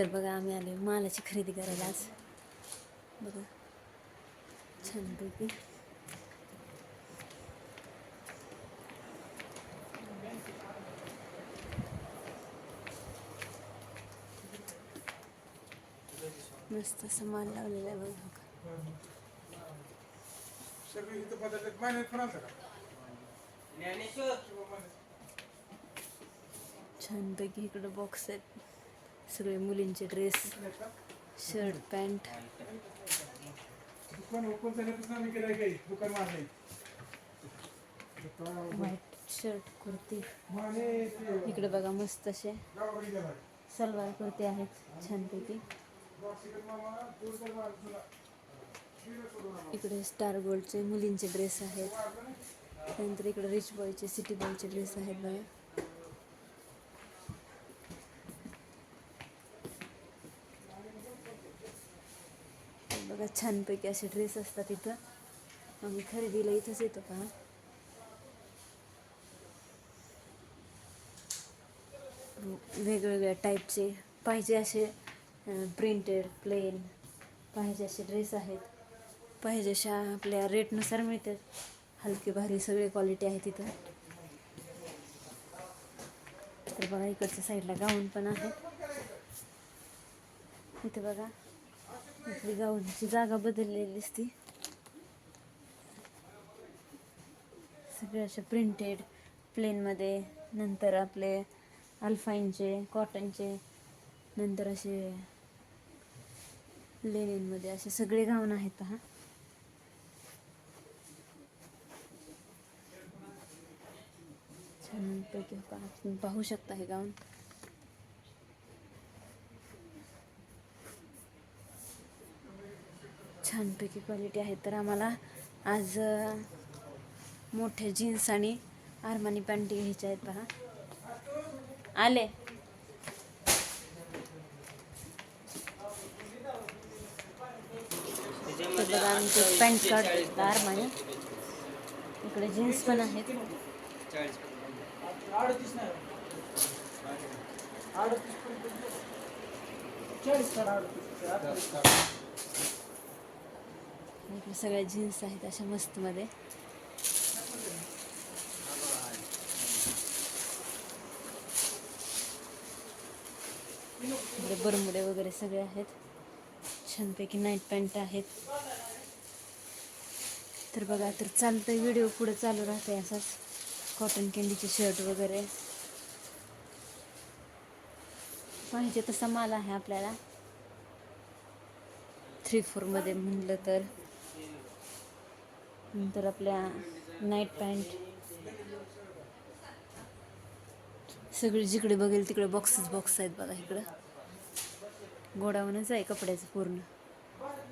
तर बघा आम्ही आले मालाची खरेदी करायला आज. बघा छानपैकी मस्त असं माल लावलेला आहे बघा. छानपैकी इकडं बॉक्स आहेत. सगळे मुलींचे dress shirt pant. White shirt kurti. इकडे बघा मस्त असे सलवार कुर्ती आहेत छानपैकी. इकडे स्टार गोल्डचे मुलींचे ड्रेस आहेत. त्यानंतर इकडे रिच बॉयचे सिटी बॉयचे ड्रेस आहेत बघा. बघा छानपैकी असे ड्रेस असतात इथं. आम्ही खरेदीला इथंच येतो पहा. वेगवेगळ्या टाईपचे पाहिजे असे प्रिंटेड प्लेन पाहिजे असे ड्रेस आहेत. पाहिजे अशा आपल्या रेटनुसार मिळतात. हलके भारी सगळे क्वालिटी आहे तिथं. तर बघा इकडच्या साईडला गाऊन पण आहे. इथे बघा. इथली गाऊनची जागा बदललेली दिसती सगळे असे प्रिंटेड प्लेनमध्ये नंतर आपले अल्फाईनचे कॉटनचे नंतर असे लेनिनमध्ये असे सगळे गाऊन आहेत पहा. छानपैकी पहा. तुम्ही पाहू शकता हे गाऊन छानपैकी क्वालिटी आहे. तर आम्हाला आज मोठे जीन्स आणि आरमानी पॅन्टी घ्यायच्या आहेत पहा. आले. बघा आमचे पॅन्ट शर्ट आरमानी इकडे जीन्स पण आहेत. अडतीस चाळीस आपल्या इकडे सगळ्या जीन्स आहेत अशा मस्तमध्ये. इकडे बरमुडे वगैरे सगळे आहेत. छानपैकी नाईट पॅन्ट आहेत. तर बघा तर चालतंय व्हिडिओ पुढे चालू राहते असाच. कॉटन कॅन्डीचे शर्ट वगैरे. पाहिजे तसा माल आहे आपल्याला. थ्री फोरमध्ये म्हणलं तर. नंतर आपल्या नाईट पॅन्ट सगळे जिकडे बघेल तिकडे बॉक्सच बॉक्स आहेत बघा इकडं. गोडावूनच आहे कपड्याचं पूर्ण.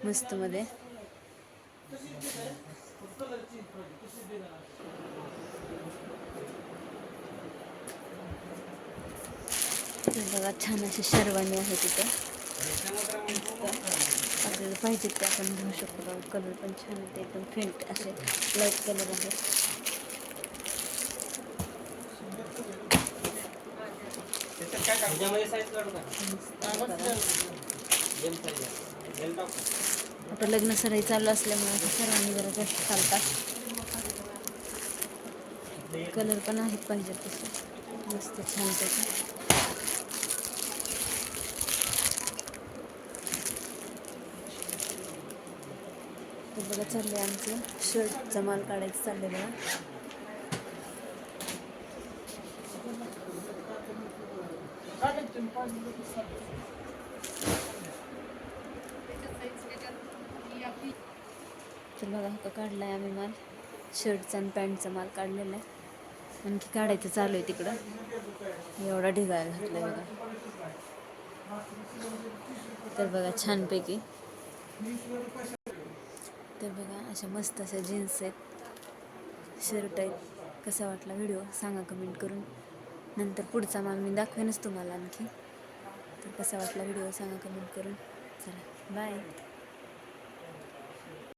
मस्तमध्ये मध्ये. बघा छान अशी शेरवानी आहे तिथं. आपल्याला पाहिजे ते आपण घेऊ शकतो. बघा कलर पण छान आहे एकदम फेंट असे लाइट कलर आहे. आता लग्न सराई चालू असल्यामुळे आता सर्वांनी जरा जास्त चालतात कलर पण आहेत पाहिजे तसे. मस्त छान त्याचे तर बघा चालले आमचं. शर्टचा माल काढायचं चालले बघा. तर बघा हा काढलाय आम्ही माल. शर्टचा आणि पॅन्टचा माल काढलेला आहे. आणखी काढायचं चालू आहे तिकडं. एवढा ढिगाळ घातलाय बघा. तर बघा छानपैकी. तर बघा अशा मस्त अशा जीन्स आहेत. शर्ट आहेत. कसा वाटला व्हिडिओ सांगा कमेंट करून. नंतर पुढचा माल मी दाखवेनच तुम्हाला आणखी. तर कसा वाटला व्हिडिओ सांगा कमेंट करून. चला बाय